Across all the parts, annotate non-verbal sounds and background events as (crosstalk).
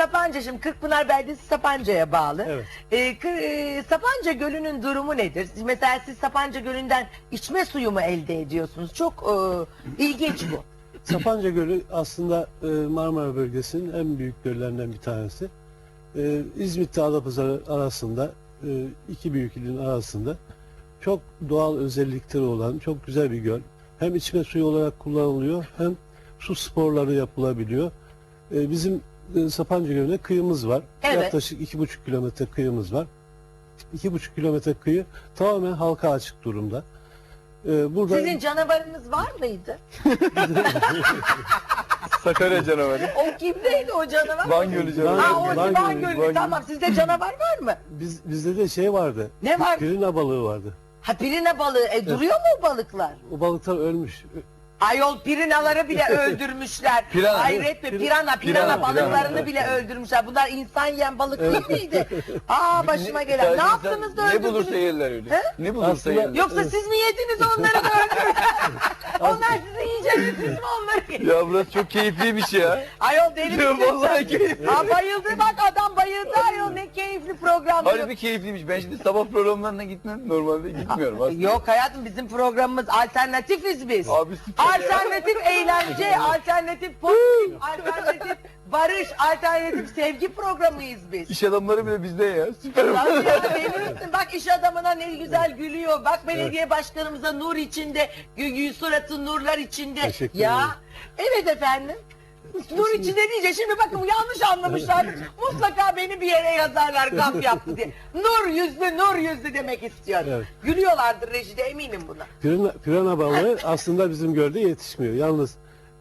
Sapanca şimdi Kırkpınar Beldesi Sapanca'ya bağlı. Evet. Ee, Kır- e, Sapanca Gölü'nün durumu nedir? Mesela siz Sapanca Gölü'nden içme suyu mu elde ediyorsunuz? Çok e, ilginç bu. (coughs) Sapanca Gölü aslında e, Marmara bölgesinin en büyük göllerinden bir tanesi. E, İzmit'te Adapazarı arasında e, iki büyük ilin arasında çok doğal özellikleri olan çok güzel bir göl. Hem içme suyu olarak kullanılıyor hem su sporları yapılabiliyor. E, bizim Sapanca Gölü'ne kıyımız var. Evet. Yaklaşık iki buçuk kilometre kıyımız var. İki buçuk kilometre kıyı tamamen halka açık durumda. E, burada Sizin canavarınız var mıydı? (laughs) Sakarya canavarı. O kimdeydi o canavar? Van Gölü canavarı. Ha o Van Van, Gölü. Van Gölü. Tamam sizde canavar var mı? biz, bizde de şey vardı. Ne var? Pirina balığı vardı. Ha pirina balığı. E, duruyor mu o balıklar? O balıklar ölmüş. Ayol pirinaları bile (laughs) öldürmüşler. Pirana. Hayret mi? Pir- Pirana, pirana, pirana, balıklarını pirana. bile öldürmüşler. Bunlar insan yiyen balık değil miydi? Aa başıma gelen. Ne Sadece yaptınız da insan- Ne öldürdünüz? bulursa yerler öyle. He? Ne bulursa yerler. Yoksa siz mi yediniz onları da (laughs) öldürdünüz? Onlar sizi yiyeceksiniz siz mi onları? Ya burası çok keyifliymiş ya. Ayol deli Ya misin vallahi keyifli. Ha bayıldı bak adam bayıldı ayol ne keyifli program. diyor. Harbi keyifliymiş. Ben şimdi sabah programlarına gitmem. Normalde gitmiyorum aslında. Yok hayatım bizim programımız alternatifiz biz. Abi süper ya. Alternatif eğlence, (laughs) alternatif pozitif, (laughs) alternatif barış, alternatif sevgi programıyız biz. İş adamları bile bizde ya. Süper. Tabii ya? Bak iş adamına ne güzel gülüyor. Bak belediye başkanımıza nur içinde, gü- suratı nurlar içinde. Teşekkür ya evet efendim. Nur içinde diyecek. Şimdi bakın yanlış anlamışlar. Mutlaka beni bir yere yazarlar gaf yaptı diye. Nur yüzlü, nur yüzlü demek istiyor. Evet. Gülüyorlardır rejide eminim buna. Pirina, pirana balığı aslında bizim gölde yetişmiyor. Yalnız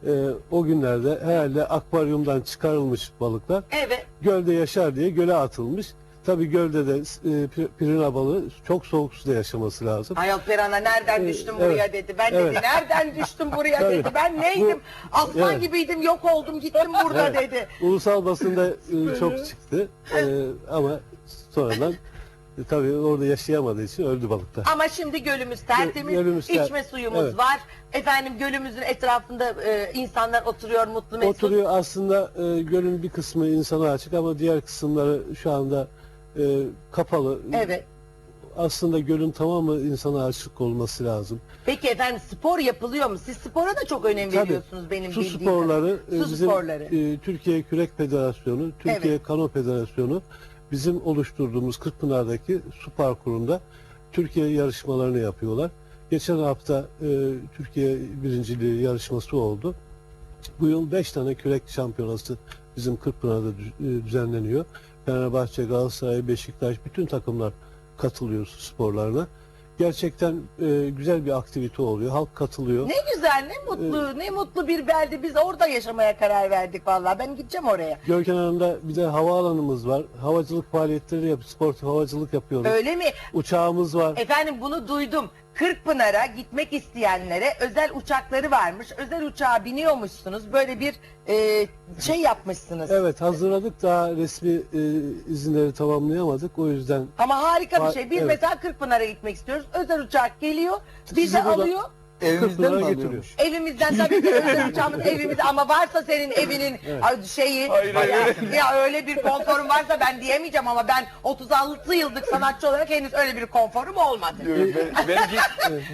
e, o günlerde herhalde akvaryumdan çıkarılmış balıklar Evet. gölde yaşar diye göle atılmış. Tabii gölde de e, pi- pirina balığı çok soğuk suda yaşaması lazım. Ayol Perana nereden Ee, düştüm evet. buraya dedi. Ben Evet. dedi nereden düştüm buraya Tabii. dedi. Ben neydim? Aslan Evet. gibiydim yok oldum gittim burada Evet. dedi. Ulusal basında e, çok çıktı (laughs) E, ama sonradan e, tabii orada yaşayamadığı için öldü balıklar. Ama şimdi gölümüz tertemiz, Gölümüz ter- içme suyumuz Evet. var. Efendim gölümüzün etrafında e, insanlar oturuyor mutlu mesut. Oturuyor aslında e, gölün bir kısmı insana açık ama diğer kısımları şu anda e, kapalı. Evet. Aslında gölün tamamı insana açık olması lazım. Peki efendim spor yapılıyor mu? Siz spora da çok önem Tabii. veriyorsunuz benim Su bildiğim sporları kadarıyla. e, Su bizim sporları. e, Türkiye Kürek Federasyonu, Türkiye Kano Federasyonu bizim oluşturduğumuz Kırkpınar'daki su parkurunda Türkiye yarışmalarını yapıyorlar. Geçen hafta e, Türkiye birinciliği yarışması oldu. Bu yıl 5 tane kürek şampiyonası bizim Kırkpınar'da e, düzenleniyor. Fenerbahçe, Galatasaray, Beşiktaş bütün takımlar katılıyor sporlarına. Gerçekten e, güzel bir aktivite oluyor. Halk katılıyor. Ne güzel, ne mutlu, ne mutlu bir belde. Biz orada yaşamaya karar verdik vallahi. Ben gideceğim oraya. Göl kenarında bir de havaalanımız var. Havacılık faaliyetleri yap, sportif havacılık yapıyoruz. Öyle mi? Uçağımız var. Efendim bunu duydum. Kırkpınar'a gitmek isteyenlere özel uçakları varmış. Özel uçağa biniyormuşsunuz. Böyle bir e, şey yapmışsınız. Evet hazırladık daha resmi e, izinleri tamamlayamadık. O yüzden Ama harika bir şey. Biz evet. mesela Kırkpınar'a gitmek istiyoruz. Özel uçak geliyor. Bizi Sizi burada- alıyor. Evimizden mi getiriyor. alıyormuş? Evimizden tabii ki özel uçağımız evimizde ama varsa senin evinin a, şeyi Hayır, hayır, ya, öyle. ya öyle bir konforun varsa ben diyemeyeceğim ama ben 36 yıllık sanatçı olarak henüz öyle bir konforum olmadı. Diyorum ben, benimki,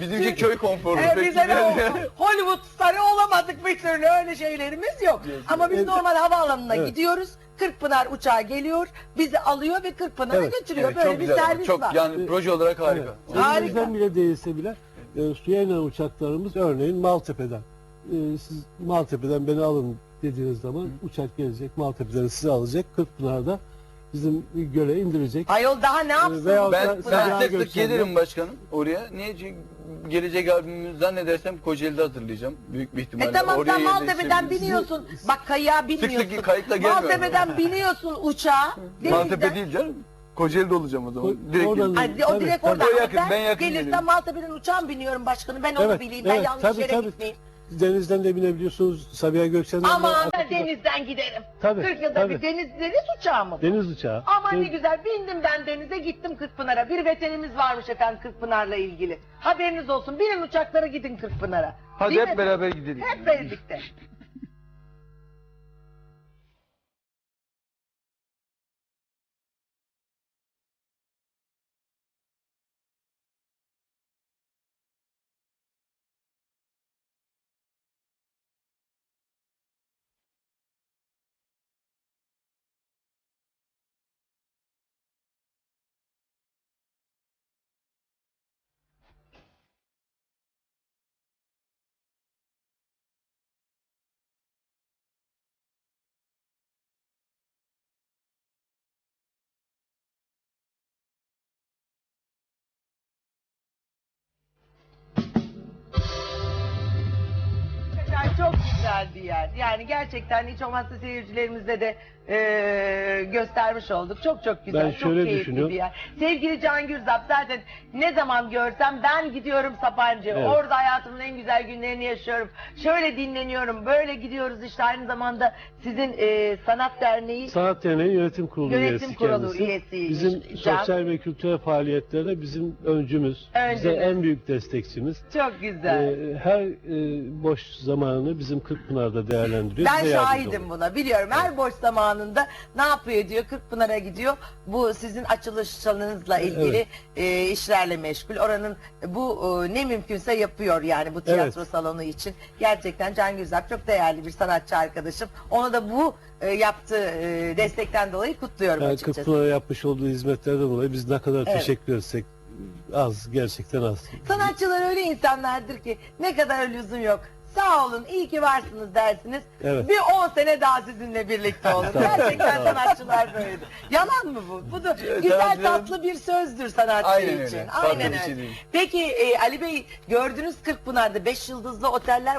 (laughs) bizimki köy konforu. Ee, biz güzel. o- Hollywood starı olamadık bir türlü öyle şeylerimiz yok. Ama biz Evet. normal havaalanına Evet. gidiyoruz. Kırkpınar uçağı geliyor, bizi alıyor ve Kırkpınar'a Evet. götürüyor. Evet, Böyle çok bir güzel. servis Çok var. yani proje olarak harika. Evet. Harika. Elimizden bile değilse bile e, suya inen uçaklarımız örneğin Maltepe'den. E, siz Maltepe'den beni alın dediğiniz zaman uçak gelecek. Maltepe'den sizi alacak. Kırkpınar'da bizim göle indirecek. Ayol daha ne yapsın? veya- bu Ben, ben sık sık Gökçen'de- gelirim başkanım oraya. Niye? Çünkü gelecek albümümü zannedersem Kocaeli'de hatırlayacağım. Büyük bir ihtimalle. E tamam Oraya sen Maltepe'den biniyorsun. Bak kayığa sık binmiyorsun. kayıkla gelmiyorum. Maltepe'den biniyorsun uçağa. Maltepe değil canım. Kocaeli'de olacağım o zaman. O- Direkt oradan-. Ay, o Tabii, direkt tabii. orada. O Ama yakın, ben yakın Gelirsem gelirim. Maltepe'den uçağa biniyorum başkanım. Ben onu Evet, bileyim. Ben yanlış tabii, yere tabii. gitmeyeyim. Denizden de binebiliyorsunuz. Sabiha Gökçen'den de Aman ben denizden giderim. Tabii, 40 yılda tabii. bir deniz, deniz uçağı mı? bu? Deniz uçağı. Aman ne Deniz- güzel bindim ben denize gittim Kırkpınar'a. Bir veterimiz varmış efendim Kırkpınar'la ilgili. Haberiniz olsun. Binin uçaklara gidin Kırkpınar'a. Hadi Değil hep mi? beraber gidelim. Hep birlikte. Güzel bir yer. Yani gerçekten hiç olmazsa seyircilerimize de e, göstermiş olduk. Çok çok güzel, Ben çok şöyle keyifli düşünüyorum. bir yer. Sevgili Can Gürzap zaten ne zaman görsem ben gidiyorum Sapancı. Evet. Orada hayatımın en güzel günlerini yaşıyorum. Şöyle dinleniyorum, böyle gidiyoruz işte aynı zamanda sizin e, sanat derneği Sanat Derneği Yönetim Kurulu Yönetim üyesi Kurulu kendisi. üyesiymiş Bizim Can. sosyal ve kültürel faaliyetlerde bizim öncümüz. Bize Öncümüz. en büyük destekçimiz. çok güzel. Ee, her e, boş zamanını bizim Kırkpınar'da değerlendiriyor. Ben şahidim buna. Biliyorum her boş zamanında ne yapıyor diyor. Kırkpınar'a gidiyor. Bu sizin açılışlarınızla ilgili e, işlerle meşgul. Oranın bu e, ne mümkünse yapıyor yani bu tiyatro Evet. salonu için. Gerçekten Can Gürzap çok değerli bir sanatçı arkadaşım. Onu da bu e, yaptığı e, destekten dolayı kutluyorum Yani açıkçası. Kırkpınar'a yapmış olduğu hizmetlerden dolayı biz ne kadar Evet. teşekkür etsek az, gerçekten az. Sanatçılar öyle insanlardır ki ne kadar lüzum yok. Sağ olun, iyi ki varsınız dersiniz. Evet. Bir 10 sene daha sizinle birlikte. (laughs) Tamam. Gerçekten sanatçılar böyledir. Yalan mı bu? Bu da güzel tatlı bir sözdür sanatçı Aynen için. öyle. Aynen bir şey öyle. değil. Peki e, Ali Bey gördünüz Kırkpınar'da 5 yıldızlı oteller